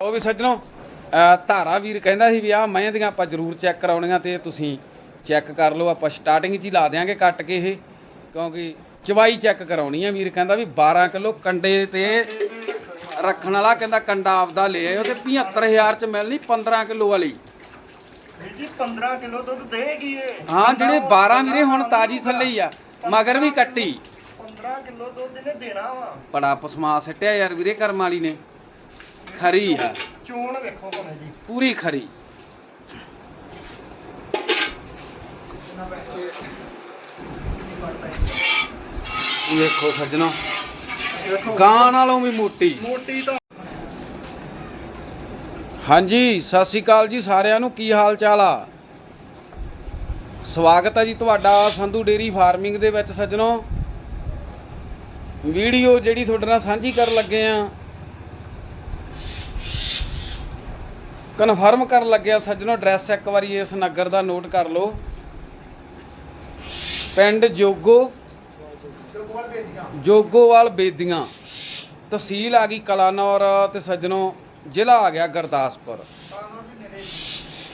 ਉਹ ਵੀ ਸੱਜਣੋ ਧਾਰਾ ਵੀਰ ਕਹਿੰਦਾ ਸੀ ਵੀ ਆ ਮੈਂ ਦੀਆਂ ਆਪਾਂ ਜ਼ਰੂਰ ਚੈੱਕ ਕਰਾਉਣੀਆਂ ਤੇ ਤੁਸੀਂ ਚੈੱਕ ਕਰ ਲਓ ਆਪਾਂ ਸਟਾਰਟਿੰਗ 'ਚ ਹੀ ਲਾ ਦਿਆਂਗੇ ਕੱਟ ਕੇ ਇਹ ਕਿਉਂਕਿ ਚਵਾਈ ਚੈੱਕ ਕਰਾਉਣੀ ਆ ਵੀਰ ਕਹਿੰਦਾ ਵੀ 12 ਕਿਲੋ ਕੰਡੇ ਤੇ ਰੱਖਣ ਵਾਲਾ ਕਹਿੰਦਾ ਕੰਡਾ ਆਪਦਾ ਲੈ ਆਇਓ ਤੇ 75000 ਚ ਮਿਲਣੀ 15 ਕਿਲੋ ਵਾਲੀ। ਜੀ 15 ਕਿਲੋ ਦੁੱਧ ਦੇਗੀ ਇਹ। ਹਾਂ ਜਿਹੜੇ 12 ਵੀਰੇ ਹੁਣ ਤਾਜੀ ਥੱਲੇ ਹੀ ਆ ਮਗਰ ਵੀ ਕੱਟੀ। 15 ਕਿਲੋ ਦੁੱਧ ਇਹਨੇ ਦੇਣਾ ਵਾ। ਬੜਾ ਪਸਮਾ ਸੱਟਿਆ ਯਾਰ ਵੀਰੇ ਕਰਮ ਵਾਲੀ ਨੇ। ਖਰੀ ਆ। ਚੋਣ ਵੇਖੋ ਭਾਵੇਂ ਜੀ। ਪੂਰੀ ਖਰੀ। ਵੇਖੋ ਸੱਜਣੋ। ਵੇਖੋ। ਗਾਂ ਨਾਲੋਂ ਵੀ ਮੋਟੀ। ਮੋਟੀ ਤਾਂ ਹਾਂਜੀ ਸਤਿ ਸ਼੍ਰੀ ਅਕਾਲ ਜੀ ਸਾਰਿਆਂ ਨੂੰ। ਕੀ ਹਾਲ ਚਾਲ ਆ? ਸਵਾਗਤ ਹੈ ਜੀ ਤੁਹਾਡਾ ਸੰਧੂ ਡੇਰੀ ਫਾਰਮਿੰਗ ਦੇ ਵਿੱਚ ਸੱਜਣੋ। ਵੀਡੀਓ ਜਿਹੜੀ ਤੁਹਾਡੇ ਨਾਲ ਸਾਂਝੀ ਕਰਨ ਲੱਗੇ ਆ ਕਨਫਰਮ ਕਰਨ ਲੱਗਿਆ ਸੱਜਣੋ ਐਡਰੈਸ ਇੱਕ ਵਾਰੀ ਇਸ ਨਗਰ ਦਾ ਨੋਟ ਕਰ ਲਓ। ਪਿੰਡ ਜੋਗੋ ਜੋਗੋਵਾਲ ਬੇਦੀਆਂ। ਤਹਿਸੀਲ ਆ ਗਈ ਕਲਾਨੌਰ ਤੇ ਸੱਜਣੋ, ਜ਼ਿਲ੍ਹਾ ਆ ਗਿਆ ਗੁਰਦਾਸਪੁਰ।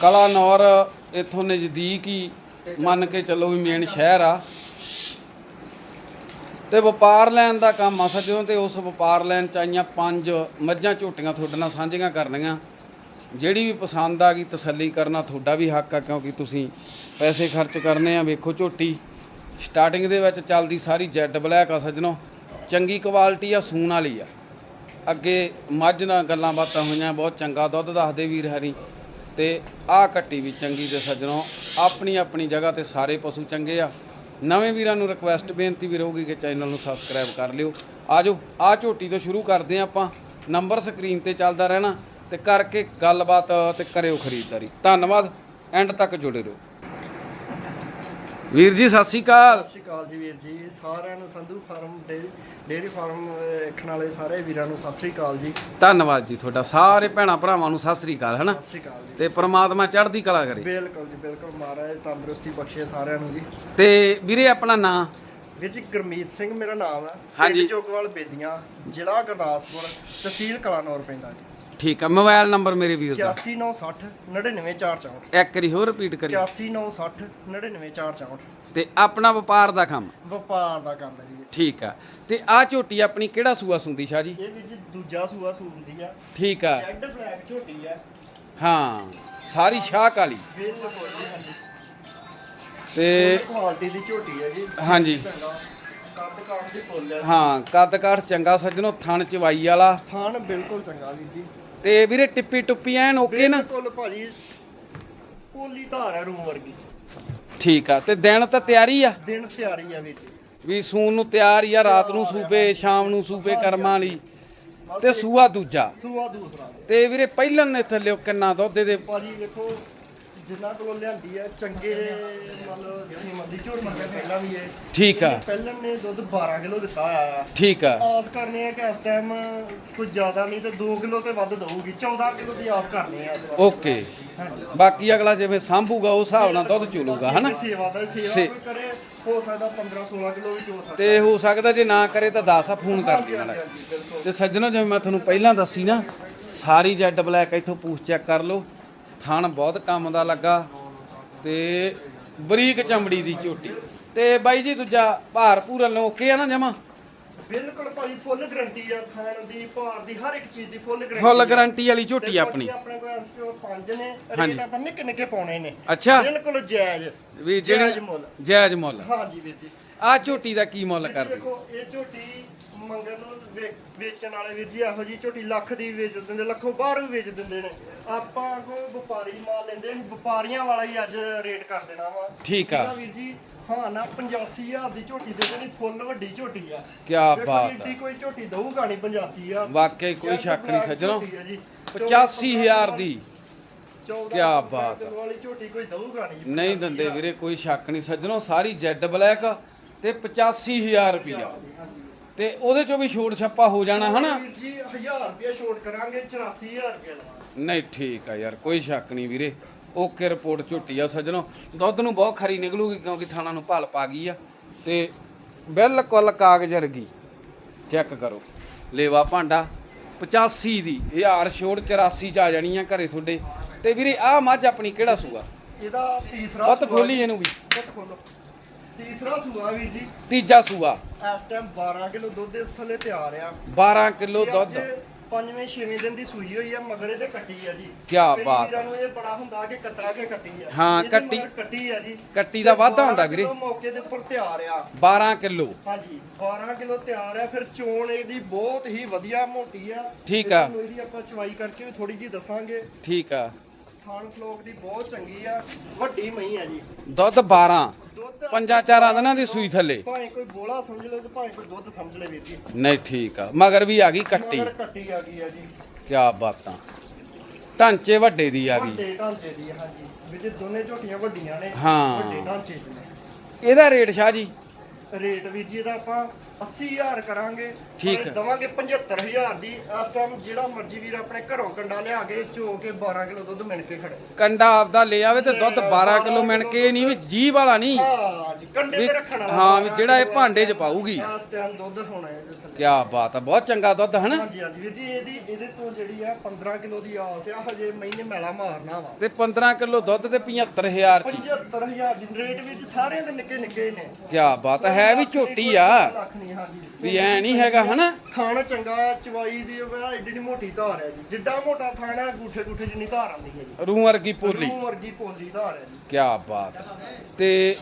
ਕਲਾਨੌਰ ਇਥੋਂ ਨਜ਼ਦੀਕ ਹੀ ਮੰਨ ਕੇ ਚੱਲੋ ਵੀ ਮੇਨ ਸ਼ਹਿਰ ਆ। ਤੇ ਵਪਾਰ ਲੈਣ ਦਾ ਕੰਮ ਆ ਸੱਜਣੋ, ਤੇ ਉਸ ਵਪਾਰ ਲੈਣ ਚ ਆਈਆਂ ਪੰਜ ਮੱਝਾਂ ਝੋਟੀਆਂ ਤੁਹਾਡੇ ਨਾਲ ਸਾਂਝੀਆਂ ਕਰਨੀਆਂ। ਜਿਹੜੀ ਵੀ ਪਸੰਦ ਆ ਗਈ, ਤਸੱਲੀ ਕਰਨਾ ਤੁਹਾਡਾ ਵੀ ਹੱਕ ਆ, ਕਿਉਂਕਿ ਤੁਸੀਂ ਪੈਸੇ ਖਰਚ ਕਰਨੇ ਆ, ਵੇਖੋ ਝੋਟੀ। ਸਟਾਰਟਿੰਗ ਦੇ ਵਿੱਚ ਚੱਲਦੀ ਸਾਰੀ ਜੈਡ ਬਲੈਕ ਆ ਸੱਜਣੋ। ਚੰਗੀ ਕੁਆਲਿਟੀ ਆ, ਸੂਣ ਵਾਲੀ ਆ। ਅੱਗੇ ਮੱਝ ਨਾਲ ਗੱਲਾਂ ਬਾਤਾਂ ਹੋਈਆਂ, ਬਹੁਤ ਚੰਗਾ ਦੁੱਧ ਦੱਸਦੇ ਵੀਰ ਹਰੀ। ਤੇ ਆਹ ਕੱਟੀ ਵੀ ਚੰਗੀ ਤੇ ਸੱਜਣੋ, ਆਪਣੀ ਆਪਣੀ ਜਗ੍ਹਾ ਤੇ ਸਾਰੇ ਪਸ਼ੂ ਚੰਗੇ ਆ। ਨਵੇਂ ਵੀਰਾਂ ਨੂੰ ਰਿਕੁਐਸਟ ਬੇਨਤੀ ਵੀ ਰਹੂਗੀ ਕਿ ਚੈਨਲ ਨੂੰ ਸਬਸਕ੍ਰਾਈਬ ਕਰ ਲਿਓ। ਆਜੋ ਆ ਝੋਟੀ ਤੋਂ ਸ਼ੁਰੂ ਕਰਦੇ ਆ ਆਪਾਂ। ਨੰਬਰ ਸਕਰੀਨ ਤੇ ਚੱਲਦਾ ਰਹਿਣਾ। ਤੇ ਕਰਕੇ ਗੱਲਬਾਤ ਤੇ ਕਰਿਓ ਖਰੀਦਦਾਰੀ। ਧੰਨਵਾਦ ਐਂਡ ਤੱਕ ਜੁੜੇ ਰਹੋ। ਵੀਰ ਜੀ ਸਤਿ ਸ਼੍ਰੀ ਅਕਾਲ। ਸਤਿ ਸ਼੍ਰੀ ਅਕਾਲ ਜੀ ਵੀਰ ਜੀ। ਸਾਰਿਆਂ ਨੂੰ Sandhu farm dairy dairy farm ਵੇਖਣ ਵਾਲੇ ਸਾਰੇ ਵੀਰਾਂ ਨੂੰ ਸਤਿ ਸ਼੍ਰੀ ਅਕਾਲ ਜੀ। ਸਤਿ ਧੰਨਵਾਦ ਜੀ ਤੁਹਾਡਾ। ਸਾਰੇ ਭੈਣਾ ਭਰਾਵਾਂ ਨੂੰ ਸਤਿ ਸ੍ਰੀ ਅਕਾਲ ਹਨਾ? ਸ਼੍ਰੀ ਅਕਾਲ ਜੀ। ਤੇ ਪ੍ਰਮਾਤਮਾ ਚੜ੍ਹਦੀ ਕਲਾ ਕਰੇ। ਬਿਲਕੁਲ ਜੀ ਬਿਲਕੁਲ ਮਹਾਰਾਜ ਤੰਦਰੁਸਤੀ ਬਖਸ਼ੇ ਸਾਰਿਆਂ ਨੂੰ ਜੀ। ਤੇ ਵੀਰੇ ਆਪਣਾ ਨਾਂ? ਵੀਰ ਜੀ ਗੁਰਮੀਤ ਸਿੰਘ ਮੇਰਾ ਨਾਮ ਹੈ ਹਾਂਜੀ। ਚੋਕਵਾਲ ਬੇਦੀਆਂ ਜ਼ਿਲ੍ਹਾ ਗੁਰਦਾਸਪੁਰ ਤਹਿਸੀਲ ਕਲਾਨੌਰ ਪੈਂਦਾ ਜੀ। ਠੀਕ ਆ ਮੋਬਾਈਲ ਨੰਬਰ ਮੇਰੇ ਵੀਰ ਦਾ। 81960 99464 ਇੱਕ ਵਾਰੀ ਹੋਰ ਰਿਪੀਟ ਕਰੀ 81960 99464 ਤੇ ਆਪਣਾ ਵਪਾਰ ਦਾ ਕੰਮ। ਵਪਾਰ ਦਾ ਕੰਮ ਹੈ ਜੀ ਠੀਕ ਆ। ਤੇ ਆ ਝੋਟੀ ਆਪਣੀ ਕਿਹੜਾ ਸੂਆ ਸੁੰਦੀ ਸ਼ਾਹ ਜੀ? ਇਹ ਵੀਰ ਜੀ ਦੂਜਾ ਸੂਆ ਸੂੰਦੀ ਆ। ਠੀਕ ਆ। ਜੈਡ ਬਲੈਕ ਝੋਟੀ ਆ। ਹਾਂ ਸਾਰੀ ਸ਼ਾਹ ਕਾਲੀ। ਬਿਲਕੁਲ ਜੀ ਹਾਂਜੀ। ਤੇ ਕੁਆਲਿਟੀ ਦੀ ਝੋਟੀ ਹੈ ਜੀ। ਹਾਂਜੀ। ਚੰਗਾ। ਕੱਦ ਕਾਠ ਦੀ ਫੁੱਲ ਹੈ ਹਾਂ ਕੱਦ ਕਾਠ ਚੰਗਾ ਸੱਜਣੋ ਥਣ ਚਵਾਈ ਵਾਲਾ। ਥਾਨ ਬਿਲਕੁਲ ਚੰਗਾ ਵੀਰ ਜੀ। ਤੇ ਵੀਰੇ ਟਿੱਪੀ ਟੁੱਪੀ ਐਨ ਓਕੇ ਨਾ? ਬਿਲਕੁਲ ਭਾਜੀ ਪੋਲੀ ਧਾਰ ਹੈ ਰੂਮ ਵਰਗੀ। ਠੀਕ ਆ ਤੇ ਦਿਨ ਤਾਂ ਤਿਆਰੀ ਆ? ਦਿਨ ਤਿਆਰੀ ਆ ਜੀ। ਵੀ ਸੂਣ ਨੂੰ ਤਿਆਰ ਹੀ ਆ ਰਾਤ ਨੂੰ ਸੂਪੇ ਸ਼ਾਮ ਨੂੰ ਸੂਪੇ ਕਰਮਾਂ ਲਈ ਤੇ ਸੂਆ ਦੂਜਾ। ਸੂਆ ਦੂਸਰਾ। ਤੇ ਵੀਰੇ ਪਹਿਲਨ ਨੇ ਥੱਲੇ ਕਿੰਨਾ ਦੁੱਧ ਦੇ ਭਾਜੀ ਵੇਖੋ ਜਿੰਨਾ ਕੋਲੋਂ ਲਿਆਂਦੀ ਹੈ ਚੰਗੇ ਮਤਲਬ ਸੀਮਤ ਦੀ ਝੋਟੀ ਹੈ ਪਹਿਲਾਂ ਵੀ ਇਹ ਠੀਕ ਆ। ਪਹਿਲਾਂ ਨੇ ਦੁੱਧ 12 ਕਿਲੋ ਦਿੱਤਾ ਆ। ਠੀਕ ਆ। ਆਸ ਕਰਨੀ ਹੈ ਕਿ ਇਸ ਟਾਈਮ ਕੁਝ ਜ਼ਿਆਦਾ ਨਹੀਂ ਤੇ 2 ਕਿਲੋ ਤੇ ਵੱਧ ਦਊਗੀ। 14 ਕਿਲੋ ਦੀ ਆਸ ਕਰਨੀ ਇਸ ਵਾਰ। ਓਕੇ। ਬਾਕੀ ਅਗਲਾ ਜਿਵੇਂ ਸਾਂਭੂਗਾ ਉਸ ਹਿਸਾਬ ਨਾਲ ਦੁੱਧ ਚੋਲੂਗਾ ਹਨਾ? ਸੇਵਾ ਦਾ ਸੇਵਾ ਸੇ- ਕੋਈ ਕਰੇ ਹੋ ਸਕਦਾ 15 16 ਕਿਲੋ ਵੀ ਚੋ ਸਕਦਾ। ਤੇ ਹੋ ਸਕਦਾ ਜੇ ਨਾ ਕਰੇ ਤਾਂ ਦੱਸ ਆ ਫੋਨ ਕਰ ਹਾਂਜੀ, ਦੇਣਾ ਹਾਂਜੀ, ਬਿਲਕੁਲ। ਤੇ ਸੱਜਣੋ ਜਿਵੇਂ ਮੈਂ ਤੁਹਾਨੂੰ ਪਹਿਲਾਂ ਦੱਸੀ ਨਾ ਸਾਰੀ ਜੈਡ ਬਲੈਕ ਇੱਥੋਂ ਪੂਛ ਚੈੱਕ ਕਰ ਲਓ। ਥਣ ਬਹੁਤ ਕੰਮ ਦਾ ਲੱਗਾ ਤੇ ਬਰੀਕ ਚਮੜੀ ਦੀ ਝੋਟੀ। ਤੇ ਬਾਈ ਜੀ ਦੂਜਾ ਭਾਰ ਪੂਰਾ ਲੋਕੇ ਆ ਨਾ ਜਮਾ? ਬਿਲਕੁਲ ਭਾਈ ਫੁੱਲ ਗਰੰਟੀ ਆ ਖਾਣ ਦੀ ਭਾਰ ਦੀ ਹਰ ਇੱਕ ਚੀਜ਼ ਦੀ ਫੁੱਲ ਗਰੰਟੀ ਫੁੱਲ ਗਾਰੰਟੀ ਵਾਲੀ ਝੋਟੀ ਆਪਣੀ। ਆਪਣੇ ਕੋਲ ਪੰਜ ਨੇ। ਰੇਟ ਆਪਾਂ ਨਿੱਕੇ ਨਿੱਕੇ ਪਾਉਣੇ ਨੇ। ਅੱਛਾ। ਬਿਲਕੁਲ ਜਾਇਜ਼। ਵੀ ਜਾਇਜ਼ ਜਿਹੜੀ ਮੁੱਲ। ਜਾਇਜ਼ ਮੁੱਲ। ਹਾਂਜੀ ਵੀਰ ਜੀ। ਆ ਝੋਟੀ ਦਾ ਕੀ ਮੁੱਲ ਕਰਦੇ? ਦੇਖੋ ਇਹ ਝੋਟੀ ਮੰਗਣ ਨੂੰ ਵੇ- ਵੇਚਣ ਵਾਲੇ ਵੀਰ ਜੀ ਇਹੋ ਜੀ ਝੋਟੀ ਲੱਖ ਦੀ ਵੀ ਵੇਚ ਦਿੰਦੇ ਲੱਖੋਂ ਬਾਹਰ ਵੀ ਵੇਚ ਦਿੰਦੇ ਨੇ। ਆਪਾਂ ਕੋ ਵਪਾਰੀ ਮਾਲ ਲੈਂਦੇ ਨੇ ਵਪਾਰੀਆਂ ਵਾਲਾ ਹੀ ਅੱਜ ਰੇਟ ਕਰ ਦੇਣਾ ਵਾ। ਠੀਕ ਆ। ਇਹਦਾ ਵੀਰ ਜੀ ਹਾਂ ਨਾ 85000 ਦੀ ਝੋਟੀ ਦੇ ਦੇਣੀ ਫੁੱਲ ਵੱਡੀ ਝੋਟੀ ਆ। ਕਿਆ ਬਾਤ ਆ। ਜੀ, ਕੋਈ ਝੋਟੀ ਦਊਗਾ ਨਹੀਂ 85000 ਵਾਕਈ ਕੋਈ ਸ਼ੱਕ ਨਹੀਂ ਸੱਜਣੋ। ਝੋਟੀ ਆ ਜੀ। 85000 ਦੀ। 14 ਕਿਆ ਬਾਤ ਆ। ਵਾਲੀ ਝੋਟੀ ਕੋਈ ਦਊਗਾ ਨਹੀਂ ਜੀ, ਨਹੀਂ ਦਿੰਦੇ 85,000 ਵੀਰੇ ਕੋਈ ਸ਼ੱਕ ਨਹੀਂ। ਸੱਜਣੋ ਸਾਰੀ ਜੈਡ ਬਲੈਕ ਤੇ 85000 ਰੁਪਇਆ ਤੇ ਉਹਦੇ ਚੋਂ ਵੀ ਛੋਟ ਛੱਪਾ ਹੋ ਜਾਣਾ ਹਨਾ? ਵੀਰ ਜੀ 1000 ਰੁਪਏ ਛੋਟ ਕਰਾਂਗੇ 84000 ਰੁਪਏ ਨਹੀਂ ਠੀਕ ਆ ਯਾਰ ਕੋਈ ਸ਼ੱਕ ਨਹੀਂ ਵੀਰੇ। ਓਕੇ ਰਿਪੋਰਟ ਝੋਟੀ ਆ ਸੱਜਣੋ। ਦੁੱਧ ਨੂੰ ਬਹੁਤ ਖਰੀ ਨਿਕਲੂਗੀ ਕਿਉਂਕਿ ਥਾਣਾ ਨੂੰ ਭਲ ਪਾ ਗਈ ਆ। ਤੇ ਬਿਲਕੁਲ ਕਾਗਜ਼ ਵਰਗੀ। ਚੈੱਕ ਕਰੋ। ਲੇਵਾ ਭਾਂਡਾ 85 ਦੀ। ਹਜ਼ਾਰ ਛੋੜ 84 ਚ ਆ ਜਾਣੀ ਆ ਘਰੇ ਤੁਹਾਡੇ। ਤੇ ਵੀਰੇ ਆਹ ਮੱਝ ਆਪਣੀ ਕਿਹੜਾ ਸੂਆ? ਇਹਦਾ ਤੀਸਰਾ ਬੱਤ ਸੂਆ ਖੋਲੀ। ਇਹਨੂੰ ਵੀ। ਬੱਤ ਖੋਲੋ। ਤੀਸਰਾ ਸੂਆ ਵੀਰ ਜੀ। ਤੀਜਾ ਸੂਆ। ਇਸ ਟਾਈਮ 12 ਕਿਲੋ ਦੁੱਧ ਇਸ ਥੱਲੇ ਤਿਆਰ ਆ। 12 ਕਿਲੋ ਇਹ ਦੁੱਧ। ਪੰਜਵੇਂ ਛੇਵੇਂ ਦਿਨ ਦੀ ਸੂਈ ਹੋਈ ਆ ਮਗਰ ਇਹਦੇ ਕੱਟੀ ਆ ਜੀ। ਕਿਆ ਕਈ ਬਾਤ ਵੀਰਾਂ ਨੂੰ ਇਹ ਬੜਾ ਹੁੰਦਾ ਕਿ ਕੱਟਾ ਕੇ ਕੱਟੀ ਆ। ਹਾਂ, ਇਹਦੇ ਕੱਟੀ- ਮਗਰ ਕੱਟੀ ਆ ਜੀ। ਕੱਟੀ ਦਾ ਤੇ ਵਾਧਾ 12 ਹੁੰਦਾ ਵੀਰੇ। ਕਿਲੋ ਮੌਕੇ ਦੇ ਉੱਪਰ ਤਿਆਰ ਆ। 12 ਕਿਲੋ। ਹਾਂਜੀ 12 ਕਿਲੋ ਤਿਆਰ ਆ। ਫਿਰ ਚੋਣ ਇਹਦੀ ਬਹੁਤ ਹੀ ਵਧੀਆ ਮੋਟੀ ਆ। ਠੀਕ ਆ। ਇਹਨੂੰ ਇਹਦੀ ਆਪਾਂ ਚਵਾਈ ਕਰਕੇ ਵੀ ਥੋੜੀ ਜੀ ਦੱਸਾਂਗੇ। ਠੀਕ ਆ। ਥਾਣ ਫਲੋਕ ਦੀ ਬਹੁਤ ਚੰਗੀ ਆ। ਵੱਡੀ ਮਹੀਂ ਆ ਜੀ। ਦੁੱਧ 12 ਦੁੱਧ ਪੰਜਾਂ ਚਾਰਾਂ ਦਿਨਾਂ ਦੀ ਸੂਈ ਥੱਲੇ। ਭਾਵੇਂ ਕੋਈ ਬੋਲਾ ਸਮਝ ਲੈ ਤੇ ਭਾਵੇਂ ਕੋਈ ਦੁੱਧ ਸਮਝ ਲੈ ਵੀਰ ਜੀ। ਨਹੀਂ ਠੀਕ ਆ। ਮਗਰ ਵੀ ਆ ਗਈ ਕੱਟੀ। ਮਗਰ ਕੱਟੀ ਆ ਗਈ ਆ ਜੀ। ਕਿਆ ਬਾਤਾਂ। ਢਾਂਚੇ ਵੱਡੇ ਦੀ ਆ ਗਈ। ਵੱਡੇ ਢਾਂਚੇ ਦੀ ਆ, ਹਾਂਜੀ। ਵੀ ਜੇ ਦੋਨੇ ਝੋਟੀਆਂ ਵੱਡੀਆਂ ਨੇ ਹਾਂ। ਵੱਡੇ ਢਾਂਚੇ ਦੀ ਨੇ। ਇਹਦਾ ਰੇਟ ਸ਼ਾਹ ਜੀ? ਰੇਟ ਵੀ ਜੀ ਇਹਦਾ ਆਪਾਂ 80000 ਕਰਾਂਗੇ ਠੀਕ ਹੈ। ਦਵਾਂਗੇ 75000 ਦੀ। ਇਸ ਟਾਈਮ ਜਿਹੜਾ ਮਰਜ਼ੀ ਵੀਰ ਆਪਣੇ ਘਰੋਂ ਕੰਡਾ ਲਿਆ ਕੇ ਚੋ ਕੇ 12 ਕਿਲੋ ਦੁੱਧ ਮਿਣ ਕੇ ਖੜੇ। ਕੰਡਾ ਆਪਦਾ ਲੈ ਆਵੇ ਤੇ ਦੁੱਧ 12 ਕਿਲੋ ਮਿਣ ਕੇ ਨਹੀਂ ਵੀ ਜੀਭ ਵਾਲਾ ਨਹੀਂ। ਹਾਂ ਜੀ ਕੰਡੇ ਤੇ ਰੱਖਣ ਵਾਲਾ ਹਾਂ, ਵੀ 12 ਜਿਹੜਾ ਇਹ ਭਾਂਡੇ 'ਚ ਪਾਊਗੀ। ਇਸ ਟਾਈਮ ਦੁੱਧ ਹੋਣਾ ਥੱਲੇ। ਕਿਆ ਬਾਤ ਆ ਬਹੁਤ ਚੰਗਾ ਦੁੱਧ ਹਨਾ? ਹਾਂਜੀ ਹਾਂਜੀ ਵੀਰ ਜੀ ਇਹਦੀ ਇਹਦੇ ਤੋਂ ਜਿਹੜੀ ਆ 15 ਕਿਲੋ ਦੀ ਆਸ ਆ ਹਜੇ ਮਹੀਨੇ ਮੈਲਾ ਮਾਰਨਾ ਵਾ। ਤੇ 15 ਕਿਲੋ ਦੁੱਧ ਤੇ 75000 ਚ 75000 ਦੀ ਰੇਟ ਵਿੱਚ ਸਾਰਿਆਂ ਦੇ ਨਿੱਕੇ ਨਿੱਕੇ ਨੇ। ਕਿਆ ਬਾਤ ਹੈ ਵੀ ਝੋਟੀ ਆ। ਨਹੀਂ ਹਾਂਜੀ ਵੀ ਐ ਨਹੀਂ ਹੈਗਾ ਹਨਾ? ਖਾਣਾ ਚੰਗਾ ਚਵਾਈ ਦੀ ਵਾ ਏਡੀ ਨੀ ਮੋਟੀ ਧਾਰ ਹੈ ਜੀ। ਜਿੱਡਾ ਮੋਟਾ ਥਾਣਾ ਗੂਠੇ ਗੂਠੇ ਜਿੰਨੀ ਧਾਰ ਆਉਂਦੀ ਹੈ ਜੀ। ਰੂ ਵਰਗੀ ਪੋਲੀ। ਨੂੰ ਵਰਗੀ ਪੋਲੀ ਧਾਰ ਹੈ ਜੀ। ਕਿਆ ਬਾਤ। ਤੇ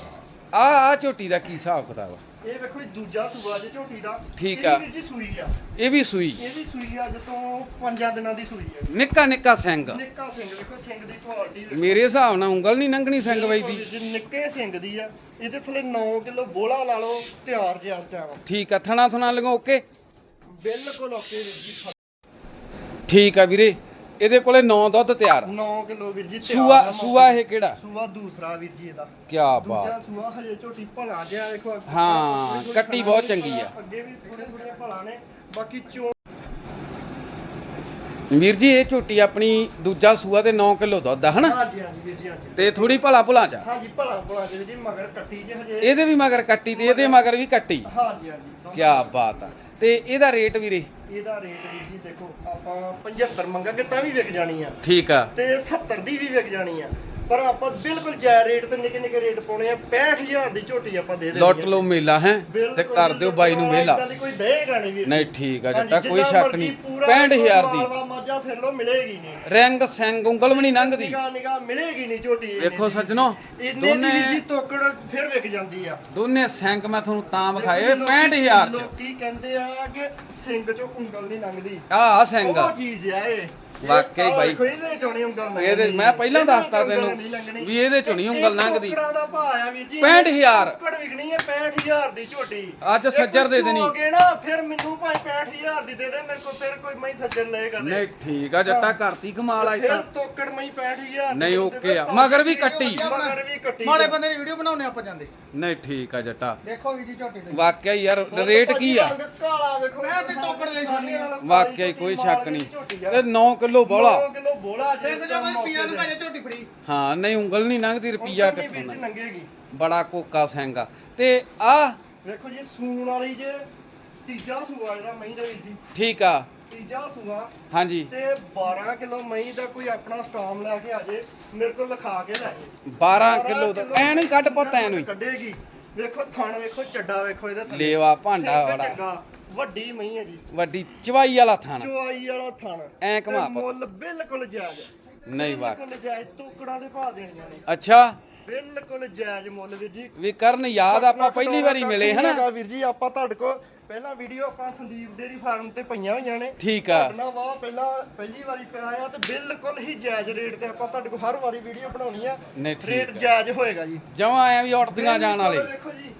ਆ ਆ ਝੋਟੀ ਦਾ ਕੀ ਹਿਸਾਬ ਕਿਤਾਬ ਆ? ਇਹ ਵੇਖੋ ਜੀ ਦੂਜਾ ਸੂਆ ਜੇ ਝੋਟੀ ਦਾ ਠੀਕ ਇਹ ਆ। ਵੀ ਜੀ ਸੂਈ ਆ। ਇਹ ਵੀ ਸੂਈ। ਇਹ ਵੀ ਸੂਈ ਆ ਅੱਜ ਤੋਂ ਪੰਜਾਂ ਦਿਨਾਂ ਦੀ ਸੂਈ ਹੈ ਨਿੱਕਾ ਨਿੱਕਾ ਸਿੰਘ ਨਿੱਕਾ ਸਿੰਘ ਵੇਖੋ ਸਿੰਘ ਦੀ ਕੁਆਲਿਟੀ ਵੇਖੋ। ਮੇਰੇ ਹਿਸਾਬ ਨਾਲ ਉਂਗਲ ਨਹੀਂ ਲੰਘਣੀ ਸਿੰਘ ਵਜਦੀ ਜੀ ਨਿੱਕੇ ਸਿੰਘ ਦੀ ਆ ਇਹਦੇ ਥੱਲੇ 9 ਕਿਲੋ ਬੋਲਾ ਲਾ ਲਓ ਤਿਆਰ ਜੇ ਇਸ ਟਾਈਮ ਠੀਕ ਆ ਥਣਾ ਥਣਾ ਲਗੋ ਓਕੇ। ਬਿਲਕੁਲ ਓਕੇ ਵੀਰ ਜੀ। ਠੀਕ ਆ ਵੀਰੇ। ਇਹਦੇ ਕੋਲੇ 9 ਦੁੱਧ ਤਿਆਰ। 9 ਕਿਲੋ ਵੀਰ ਜੀ ਤਿਆਰ ਸੂਆ ਆ ਸੂਆ ਇਹ ਕਿਹੜਾ? ਸੂਆ ਦੂਸਰਾ ਵੀਰ ਜੀ ਇਹਦਾ। ਕਿਆ ਦੂਜਾ ਬਾਤ ਸੂਆ ਹਜੇ ਝੋਟੀ ਭਲਾ ਜਿਹਾ ਦੇਖੋ ਅੱਗੇ- ਹਾਂ, ਥੋੜ੍ਹੀ ਥੋੜ੍ਹੀ ਕੱਟੀ ਭਲਾ ਬਹੁਤ ਨੇ, ਚੰਗੀ ਆ। ਅੱਗੇ ਵੀ ਥੋੜੇ ਥੋੜੇ ਭਲਾ ਨੇ। ਬਾਕੀ ਚੋਂ ਵੀਰ ਜੀ ਇਹ ਝੋਟੀ ਆਪਣੀ ਦੂਜਾ ਸੂਆ ਤੇ 9 ਕਿਲੋ ਦੁੱਧ ਆ ਹਨਾ? ਹਾਂਜੀ ਹਾਂਜੀ ਵੀਰ ਜੀ ਹਾਂਜੀ। ਤੇ ਥੋੜੀ ਭਲਾ ਭੁਲਾ ਚ ਆ। ਹਾਂਜੀ ਭਲਾ ਭਲਾ ਜੀ ਜੀ ਮਗਰ ਕੱਟੀ ਜੇ ਹਜੇ। ਇਹਦੇ ਵੀ ਮਗਰ ਕੱਟੀ ਤੇ ਇਹਦੇ ਮਗਰ ਵੀ ਕੱਟੀ। ਹਾਂਜੀ ਹਾਂਜੀ ਦੋਨੋਂ। ਕਿਆ ਬਾਤ ਆ। ਤੇ ਇਹਦਾ ਰੇਟ ਵੀਰੇ? ਇਹਦਾ ਰੇਟ ਵੀਰ ਜੀ ਦੇਖੋ ਆਪਾਂ 75 ਮੰਗਾਂਗੇ ਤਾਂ ਵੀ ਵਿਕ ਜਾਣੀ ਆ। ਠੀਕ ਆ। ਤੇ 70 ਦੀ ਵੀ ਵਿਕ ਜਾਣੀ ਆ। ਪਰ ਆਪਾਂ ਬਿਲਕੁਲ ਜੈ ਰੇਟ ਤੇ ਨਿੱਕੇ ਨਿੱਕੇ ਰੇਟ ਪਾਉਣੇ ਆ 65000 ਦੀ ਝੋਟੀ ਆਪਾਂ ਦੇ ਦੇਣੀ ਲੁੱਟ ਲਓ ਮੇਲਾ ਹੈ? ਤੇ ਕਰ ਦਿਓ ਬਾਈ ਨੂੰ ਮੇਲਾ। ਦੀ ਕੋਈ ਦੇਗਾ ਨਹੀਂ ਵੀਰ ਨਹੀਂ ਠੀਕ ਆ ਜੱਟਾ ਕੋਈ ਸ਼ੱਕ ਨਹੀਂ। ਪੂਰਾ 65000 ਦੀ। ਮਾਝਾ ਫਿਰ ਲੋ ਮਿਲੇਗੀ ਨਹੀਂ। ਰਿੰਗ ਸਿੰਘ ਉਂਗਲ ਵੀ ਨਹੀਂ ਲੰਘਦੀ। ਨਿਗਾ ਨਿਗਾ ਮਿਲੇਗੀ ਨਹੀਂ ਝੋਟੀ ਵੇਖੋ। ਸੱਜਣੋ ਦੋਨੇ ਜੀ ਤੋਕੜ ਫਿਰ ਵਿਕ ਜਾਂਦੀ ਆ। ਦੋਨੇ ਸਿੰਘ ਮੈਂ ਤੁਹਾਨੂੰ ਤਾਂ ਵਿਖਾਏ ਲੋਕੀ- 65000 ਚ। ਲੋਕੀ ਕਹਿੰਦੇ ਆ ਕਿ ਸਿੰਘ ਚੋਂ ਉਂਗਲ ਨਹੀਂ ਲੰਘਦੀ। ਆਹ ਸਿੰਘ। ਉਹ ਚੀਜ਼ ਆ ਇਹ। ਇਹ ਵਾਕਈ। ਵੇਖੋ ਇਹਦੇ ਚੋਂ ਨਹੀਂ ਉਂਗਲ ਲੰਘਦੀ। ਇਹਦੇ ਮੈਂ ਪਹਿਲਾਂ ਇਹਦੇ ਦੱਸਤਾ ਚੋਂ ਉਂਗਲ ਨਹੀਂ ਤੈਨੂੰ ਲੰਘਣੀ। ਵੀ ਇਹਦੇ ਚੋਂ ਨਹੀਂ ਉਂਗਲ ਇਹ ਲੰਘਦੀ। ਤੋਕੜਾਂ ਦਾ ਭਾਅ ਆ ਵੀਰ ਜੀ 65,000 ਤੋਕੜ ਵਿਕਣੀ ਹੈ 65000 ਦੀ ਝੋਟੀ। ਅੱਜ ਸੱਜਰ ਦੇ ਦੇਣੀ। ਹੋ ਨਾ ਫਿਰ ਮੈਨੂੰ ਭਾਵੇਂ 65000 ਦੀ ਦੇ ਦੇ ਮੇਰੇ ਕੋਲ ਫਿਰ ਕੋਈ ਮੈਂ ਸੱਜਰ ਲਏਗਾ ਦੇ ਨਹੀਂ ਠੀਕ ਆ ਜੱਟਾ ਕਰਤੀ ਕਮਾਲ ਆ ਫਿਰ ਤਾਂ ਤੋਕੜ ਮੈਂ 65000 ਨਹੀਂ, ਓਕੇ ਆ। ਮਗਰ ਵੀ ਕੱਟੀ। ਮਗਰ ਵੀ ਕੱਟੀ ਮਾੜੇ ਬੰਦੇ ਦੀ ਵੀਡੀਓ ਬਣਾਉਣੇ ਆਪਾਂ ਜਾਂਦੇ। ਨਹੀਂ ਠੀਕ ਆ ਜੱਟਾ। ਦੇਖੋ ਵੀ ਜੀ ਝੋਟੀ ਤੇ। ਵਾਕਿਆ ਹੀ ਯਾਰ ਰੇਟ ਕੀ ਆ? ਕਾਲਾ ਵੇਖੋ। ਮੈਂ ਤੇ ਤੋਕੜ ਲਈ ਛੱਡਣੀ। ਵਾਕਿਆ ਹੀ ਕੋਈ ਸ਼ੱਕ ਨਹੀਂ। ਤੇ 9 ਕਿਲੋ ਬੋਲਾ। 9 ਕਿਲੋ ਬੋਲਾ ਜੇ ਇਸ ਜਦੋਂ ਪੀਆ ਨੂੰ ਕਹੇ ਝੋਟੀ ਫੜੀ। ਹਾਂ ਨਹੀਂ ਉਂਗਲ ਨਹੀਂ ਲੰਘਦੀ ਰੁਪਈਆ ਵਿੱਚ ਕਿੱਥੋਂ ਨੰਗੇਗੀ। ਬੜਾ ਕੋਕਾ ਆ ਤੇ ਆ। ਵੇਖੋ ਜੀ ਸੂਣ ਵਾਲੀ ਜੇ ਤੀਜਾ ਸੂਆ ਇਹਦਾ ਮਹੀਂ ਦਾ ਵੀਰ ਜੀ। ਠੀਕ ਆ। ਤੀਜਾ ਸੂਆ। ਹਾਂਜੀ। ਤੇ 12 ਕਿਲੋ ਮਹੀਂ ਦਾ ਕੋਈ ਆਪਣਾ ਸਟਾਮ ਲੈ ਕੇ ਆ ਜੇ ਮੇਰੇ ਕੋਲ ਲਿਖਾ ਕੇ ਲੈ ਜੇ। 12 ਕਿਲੋ ਦਾ ਐ ਨਹੀਂ ਕੱਢ ਪੁੱਤ ਐ ਨੂੰ ਹੀ। ਕੱਢੇਗੀ। ਵੇਖੋ ਥਣ ਵੇਖੋ ਚੱਡਾ ਵੇਖੋ ਇਹਦਾ ਥੱਲੇ। ਲੇਵਾ ਭਾਂਡਾ। ਚੰਗਾ ਵੱਡੀ ਮਹੀਂ ਹੈ ਜੀ। ਵੱਡੀ ਚਵਾਈ ਵਾਲਾ ਥਾਣਾ। ਚੁਆਈ ਵਾਲਾ ਥਣ। ਐਂ ਘੁਮਾ ਤੇ ਪੁੱਤ। ਮੁੱਲ ਬਿਲਕੁਲ ਜਾਇਜ਼ ਨਹੀਂ ਵਾਕ ਬਿਲਕੁਲ ਜਾਇਜ਼ ਟੁਕੜਾਂ ਦੇ ਭਾਅ ਦੇਣੀਆਂ ਨੇ। ਅੱਛਾ। ਬਿਲਕੁਲ ਜਾਇਜ਼ ਮੁੱਲ ਵੀਰ ਜੀ। ਵੀ ਕਰਨ ਯਾਦ ਆਪਾਂ ਪਹਿਲੀ ਵਾਰੀ ਮਿਲੇ ਹਨਾ? ਵੀਰ ਜੀ ਆਪਾਂ ਤੁਹਾਡੇ ਕੋਲ ਪਹਿਲਾਂ ਵੀਡੀਓ ਆਪਾਂ ਸੰਦੀਪ ਡੇਰੀ ਫਾਰਮ ਤੇ ਪਈਆਂ ਹੋਈਆਂ ਨੇ। ਠੀਕ ਆ। ਨਾਲ ਵਾਹ ਪਹਿਲਾਂ ਪਹਿਲੀ ਵਾਰੀ ਪਿਆ ਆ ਤੇ ਬਿਲਕੁਲ ਹੀ ਜਾਇਜ਼ ਰੇਟ ਤੇ ਆਪਾਂ ਤੁਹਾਡੇ ਕੋਲ ਹਰ ਵਾਰੀ ਵੀਡੀਓ ਬਣਾਉਣੀ ਆ। ਨਹੀਂ ਠੀਕ ਰੇਟ ਜਾਇਜ਼ ਹੋਏਗਾ ਜੀ। ਜਮਾਂ ਆਇਆ ਵੀ ਉੱਠਦੀਆਂ ਜਾਣ ਵਾਲੇ। ਵੇਖੋ ਜੀ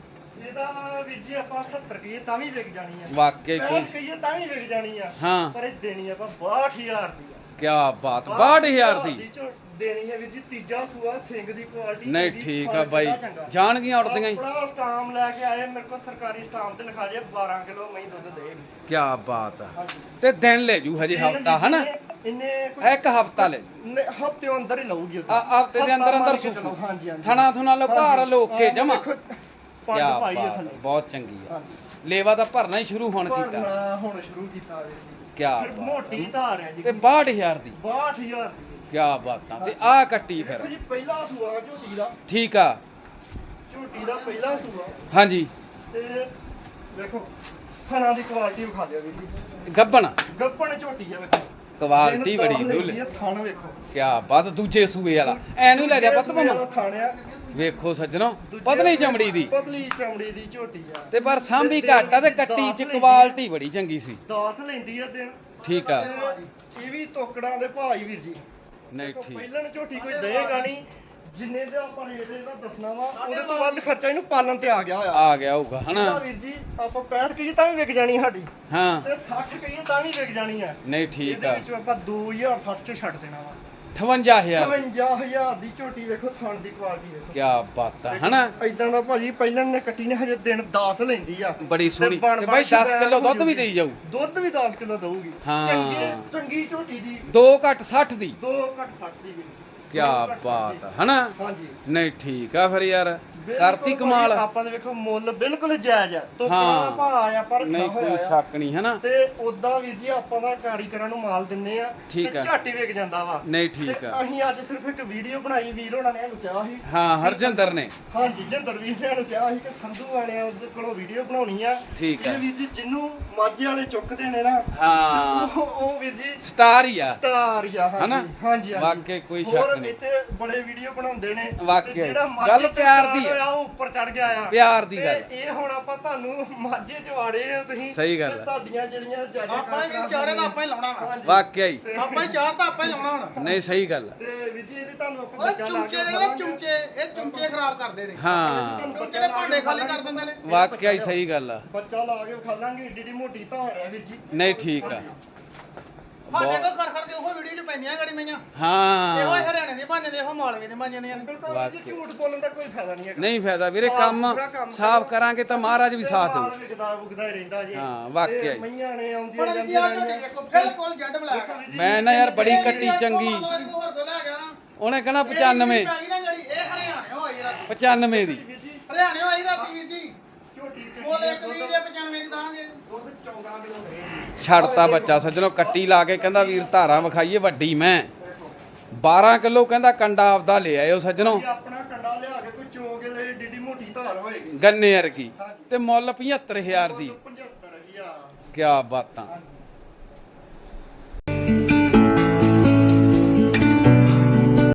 ਇਹਦਾ ਵੀਰ ਜੀ ਆਪਾਂ 70 ਕਹੀਏ ਤਾਂ ਵੀ ਵਿਕ ਜਾਣੀ ਆ। ਵਾਕਈ ਕੋਈ 65 ਕਹੀਏ ਤਾਂ ਵੀ ਵਿਕ ਜਾਣੀ ਆ। ਹਾਂ। ਪਰ ਇਹ ਦੇਣੀ ਆਪਾਂ 62000 ਦੀ ਆ। ਕੀ ਬਾਤ 62000 ਦੀ। ਝੋ- ਦੇਣੀ ਹੈ ਵੀਰ ਜੀ ਤੀਜਾ ਸੂਆ ਸਿੰਘ ਦੀ ਕੁਆਲਿਟੀ ਨਹੀਂ ਠੀਕ ਆ ਬਾਈ। ਜਾਣਗੀਆਂ ਉੱਠਦੀਆਂ ਹੀ। ਆਪਣਾ ਸਟਾਮ ਲੈ ਕੇ ਆਏ ਮੇਰੇ ਕੋਲ ਸਰਕਾਰੀ ਸਟਾਮ ਤੇ ਲਿਖਾ ਜੇ 12 ਕਿਲੋ ਮਹੀਂ ਦੁੱਧ ਦੇਗੀ ਕੀ ਬਾਤ ਆ। ਤੇ ਦਿਨ ਲੈ ਜੂ ਹਜੇ ਹਫਤਾ ਹਨਾ? ਇੰਨੇ ਇੱਕ ਹਫਤਾ ਲੈ ਹਫ਼ਤੇ ਅੰਦਰ ਹੀ ਲਊਗੀ ਉਹ ਆ ਹਫ਼ਤੇ ਦੇ ਅੰਦਰ ਅੰਦਰ ਹਾਂਜੀ ਥਣਾ ਥਣਾ ਲੋ ਭਾਰ ਲੋਕ ਕੇ ਜਮਾ। ਕੀ ਪੰਡ ਪਾਈ ਹੈ ਬਾਤ ਬਹੁਤ ਚੰਗੀ ਆ। ਲੇਵਾ ਤਾਂ ਭਰਨਾ ਹੀ ਸ਼ੁਰੂ ਹੁਣ ਕੀਤਾ। ਭਰਨਾ ਹੁਣ ਸ਼ੁਰੂ ਕੀਤਾ ਜੀ। ਫਿਰ ਬਾਤ ਮੋਟੀ ਧਾਰ ਹੈ ਜੀ। ਤੇ 62000 ਦੀ। 62000 ਕਿਆ ਬਾਤਾਂ। ਤੇ ਆ ਕੱਟੀ ਫਿਰ। ਦੇਖੋ ਜੀ ਪਹਿਲਾ ਸੂਆ ਝੋਟੀ ਦਾ। ਠੀਕ ਆ। ਝੋਟੀ ਦਾ ਪਹਿਲਾ ਸੂਆ। ਹਾਂਜੀ। ਤੇ ਦੇਖੋ ਥਣਾ ਦੀ ਕੁਆਲਿਟੀ ਵਿਖਾ ਦਿਓ ਵੀਰ ਜੀ। ਗੱਬਣ। ਗੱਪਣ ਝੋਟੀ ਆ ਵੇਖੋ। ਕੁਆਲਿਟੀ ਬੜੀ ਆ, ਥਣ ਵੇਖੋ। ਕਿਆ ਬਾਤ ਦੂਜੇ ਸੂਏ ਵਾਲਾ। ਐਨੂੰ ਲੈ ਜਾ ਪੁੱਤ ਮਮਾ ਵੇਖੋ ਸੱਜਣੋ ਪਤਲੀ ਚਮੜੀ ਦੀ। ਪਤਲੀ ਚਮੜੀ ਦੀ ਝੋਟੀ ਆ। ਤੇ ਪਰ ਸਾਂਭੀ ਘੱਟ ਆ ਤੇ ਕੱਟੀ ਚ। ਕੁਆਲਿਟੀ ਬੜੀ ਚੰਗੀ ਸੀ। 10 ਲੈਂਦੀ ਆ ਦਿਨ। ਠੀਕ ਆ। ਇਹ ਵੀ ਤੋਕੜਾਂ ਦੇ ਭਾਈ ਵੀਰ ਜੀ। ਨਹੀਂ ਠੀਕ। ਪਹਿਲਾਂ ਝੋਟੀ ਕੋਈ ਦੇਗਾ ਨਹੀਂ। ਜਿੰਨੇ ਦੇ ਆਪਾਂ ਰੇਟ ਇਹਦਾ ਦੱਸਣਾ ਵਾ ਉਹਦੇ ਤੋਂ ਵੱਧ ਖਰਚਾ ਇਹਨੂੰ ਪਾਲਣ ਤੇ ਆ ਗਿਆ ਹੋਇਆ। ਆ ਗਿਆ ਹੋਊਗਾ ਇਹਦਾ ਹਨਾ ਵੀਰ ਜੀ ਆਪਾਂ 65 ਕਹੀਏ ਤਾਂ ਵੀ ਵਿਕ ਜਾਣੀ ਸਾਡੀ। ਹਾਂ। ਤੇ 60 ਕਹੀਏ ਤਾਂ ਵੀ ਵਿਕ ਜਾਣੀ ਆ ਨਹੀਂ ਠੀਕ ਇਹਦੇ ਆ। ਵਿੱਚੋਂ ਆਪਾਂ 2060 ਚ ਛੱਡ ਦੇਣਾ ਵਾ। 58000 55000 ਦੀ ਝੋਟੀ ਵੇਖੋ ਥਣ ਦੀ ਕੁਆਲਿਟੀ ਵੇਖੋ। ਕਿਆ ਬਾਤਾਂ ਹਨਾ? ਇਦਾਂ ਦਾ ਭਾਜੀ ਪਹਿਲਾਂ ਨੇ ਕੱਟੀ ਨੇ ਹਜੇ ਦਿਨ 10 ਲੈਂਦੀ ਆ। ਬੜੀ ਸੋਹਣੀ। ਤੇ ਬਾਈ ਬਣ 10 ਕਿਲੋ ਦੁੱਧ ਹੋ ਵੀ ਦੇਈ ਜਾਊ। ਦੁੱਧ ਵੀ 10 ਕਿਲੋ ਦਊਗੀ। ਹਾਂ। ਚੰਗੀ ਚੰਗੀ ਝੋਟੀ ਦੀ। 2 ਘੱਟ 60 ਦੀ। 2 ਘੱਟ 60 ਦੀ ਵੀ। ਕਿਆ ਬਾਤ ਹਨਾ? ਹਾਂਜੀ। ਨਹੀਂ ਠੀਕ ਆ ਫਿਰ ਯਾਰ। ਕਰਤੀ ਕਮਾਲ ਆਪਾਂ ਦੇ ਵੇਖੋ ਮੁੱਲ ਬਿਲਕੁਲ ਜਾਇਜ਼ ਆ ਤੋਂ ਹਾਂ। ਭਾ ਆਇਆ ਪਰ ਨਹੀਂ ਕੋਈ ਹੋਇਆ ਆ। ਸ਼ੱਕ ਨਹੀਂ ਹਨਾ ਤੇ ਉਦਾਂ ਵੀਰ ਜੀ ਆਪਾਂ ਦਾ ਕਾਰੀਗਰਾਂ ਨੂੰ ਮਾਲ ਦਿੰਨੇ ਆ ਠੀਕ ਤੇ ਆ। ਝੱਟ ਵਿਕ ਜਾਂਦਾ ਵਾ ਨਹੀਂ ਠੀਕ ਤੇ ਆ ਅਸੀਂ ਅੱਜ ਸਿਰਫ ਇੱਕ ਵੀਡੀਓ ਬਣਾਈ ਵੀਰ ਹੋਣਾ ਨੇ ਸਾਨੂੰ ਕਿਹਾ ਸੀ ਹਾਂ ਹਰਜਿੰਦਰ ਨੇ ਹਾਂਜੀ ਜਿੰਦਰ ਵੀਰ ਨੇ ਸਾਨੂੰ ਕਿਹਾ ਸੀ ਕਿ ਸੰਧੂ ਵਾਲਿਆਂ ਦੇ ਕੋਲੋਂ ਵੀਡੀਓ ਬਣਾਉਣੀ ਆ ਠੀਕ ਆ। ਇਹ ਵੀਰ ਜੀ ਜਿੰਨੂੰ ਮਾਝੇ ਵਾਲੇ ਚੁੱਕਦੇ ਨੇ ਨਾ ਹਾਂ ਉਹ ਉਹ ਵੀਰ ਜੀ ਸਟਾਰ ਹੀ ਆ ਸਟਾਰ ਹੀ ਆ ਹਾਂਜੀ ਹਨਾ? ਹਾਂਜੀ ਹਾਂਜੀ ਵਾਕਈ ਕੋਈ ਸ਼ੱਕ ਹੋਰ ਨਹੀਂ। ਇੱਥੇ ਬੜੇ ਵੀਡੀਓ ਬਣਾਉਂਦੇ ਨੇ। ਤੇ ਜਿਹੜਾ ਮਾਝੇ ਗੱਲ ਚ ਪਿਆਰ ਦੀ ਆ। ਹੋਇਆ, ਉਹ ਉੱਪਰ ਚੜ ਗਿਆ ਆ। ਪਿਆਰ ਦੀ ਤੇ ਗੱਲ। ਇਹ ਹੁਣ ਆਪਾਂ ਤੁਹਾਨੂੰ ਮਾਝੇ ਚ ਵਾੜੇ ਆ ਤੁਸੀਂ ਸਹੀ ਗੱਲ ਤੇ ਆ। ਤੁਹਾਡੀਆਂ ਜਿਹੜੀਆਂ ਜਾਇਦਾਦ ਆਪਾਂ ਇਹ ਚਾਰੇ ਦਾ ਆਪਾਂ ਹੀ ਲਾਉਣਾ ਵਾ। ਵਾਕਿਆ ਹੀ। ਆਪਾਂ ਹੀ ਚਾਰ ਤਾਂ ਆਪਾਂ ਹੀ ਲਾਉਣਾ ਹੁਣ। ਨਹੀਂ ਸਹੀ ਗੱਲ ਆ। ਤੇ ਵੀਰ ਜੀ ਇਹਦੀ ਤੁਹਾਨੂੰ ਆਪਾਂ ਉਹ ਬੱਚਾ ਲਾ ਚੁੰਚੇ ਕੇ ਜਿਹੜੇ ਨਾ ਚੁੰਚੇ ਇਹ ਚੁੰਚੇ ਖਰਾਬ ਕਰਦੇ ਨੇ। ਹਾਂ। ਤੁਹਾਨੂੰ ਬੱਚਾ ਲਾ ਭਾਂਡੇ ਕੇ ਖਾਲੀ ਕਰ ਦਿੰਦੇ ਨੇ। ਵਾਕਿਆ ਹੀ ਸਹੀ ਗੱਲ ਆ। ਬੱਚਾ ਲਾ ਕੇ ਖਾ ਲਾਂਗੇ ਏਡੀ ਏਡੀ ਮੋਟੀ ਧਾਰ ਹੈ ਵੀਰ ਜੀ। ਨਹੀਂ ਠੀਕ ਆ। ਸਾਡੇ ਕੋਲ ਖੜ ਖੜ ਕੇ ਉਹ ਵੀਡੀਓ ਚ ਪੈਂਦੀਆਂ ਗੜੀ ਮਈਆਂ। ਇਹੋ ਹਾਂ ਹੀ ਹਰਿਆਣੇ ਦੀ ਭਾਂਜੇ ਦੇ ਇਹੋ ਮਾਲਵੇ ਦੇ ਭਾਂਜੇ ਦੀਆਂ ਨੇ। ਬਿਲਕੁਲ ਵੀਰ ਜੀ ਝੂਠ ਬੋਲਣ ਦਾ ਕੋਈ ਫਾਇਦਾ ਨਹੀਂ ਫਾਇਦਾ ਵੀਰੇ ਕੰਮ ਸਾਫ਼ ਕਰੋ। ਕਰਾਂਗੇ ਤਾਂ ਮਹਾਰਾਜ ਵੀ ਸਾਥ ਦੇਊ। ਵਿਕਦਾ ਵੁਕਦਾ ਹੀ ਰਹਿੰਦਾ ਜੀ। ਹਾਂ, ਵਾਕਿਆ ਹੀ। ਤੇ ਮਈਆਂ ਨੇ ਆਉਂਦੀਆਂ ਬੜੀ ਜੀ ਆ ਜਾਂਦੀਆਂ ਝੋਟੀ ਦੇਖੋ ਬਿਲਕੁਲ ਜੱਡ ਬਲੈਕ ਆ। ਮੈਂ ਨਾ ਯਾਰ ਬੜੀ ਕੱਟੀ ਚੰਗੀ। ਹੋਰ ਲੈ ਗਿਆ ਨਾ ਉਹਨੇ ਕਹਣਾ ਇਹ ਜਿਹੜੀ 95 ਪੈ ਗਈ ਨਾ ਜਿਹੜੀ ਇਹ ਹਰਿਆਣੇ ਹੋਈ ਰਾਤੀ। 95 ਦੀ। ਵੀਰ ਜੀ। ਹਰਿਆਣੇ ਹੋਈ ਰਾਤੀ ਵੀਰ ਜੀ। ਝੋਟੀ ਚੰਗੀ ਬੋਲ ਇੱਕ ਦੀ ਦੇ 95 ਦੀ ਦਾਂਗੇ ਦੁੱਧ 14 ਕਿਲੋ ਦੇ। ਛੱਡਤਾ ਬੱਚਾ ਸੱਜਣੋ ਕੱਟੀ ਲਾ ਕੇ ਕਹਿੰਦਾ ਵੀਰ ਧਾਰਾਂ ਵਿਖਾਈਏ ਵੱਡੀ ਮੈਂ। 12 ਕਿਲੋ ਕਹਿੰਦਾ ਕੰਡਾ ਆਪਦਾ ਲੈ ਆਇਓ ਸੱਜਣੋ। ਆਪਣਾ ਕੰਡਾ ਲਿਆ ਕੇ ਕੋਈ ਚੋਗੇ ਲੈ ਏਡੀ ਮੋਟੀ ਧਾਰ ਹੋਏਗੀ ਗੰਨੇ ਵਰਗੀ। ਤੇ ਮੁੱਲ 75000 ਦੀ। 75000 ਕਿਆ ਬਾਤਾਂ।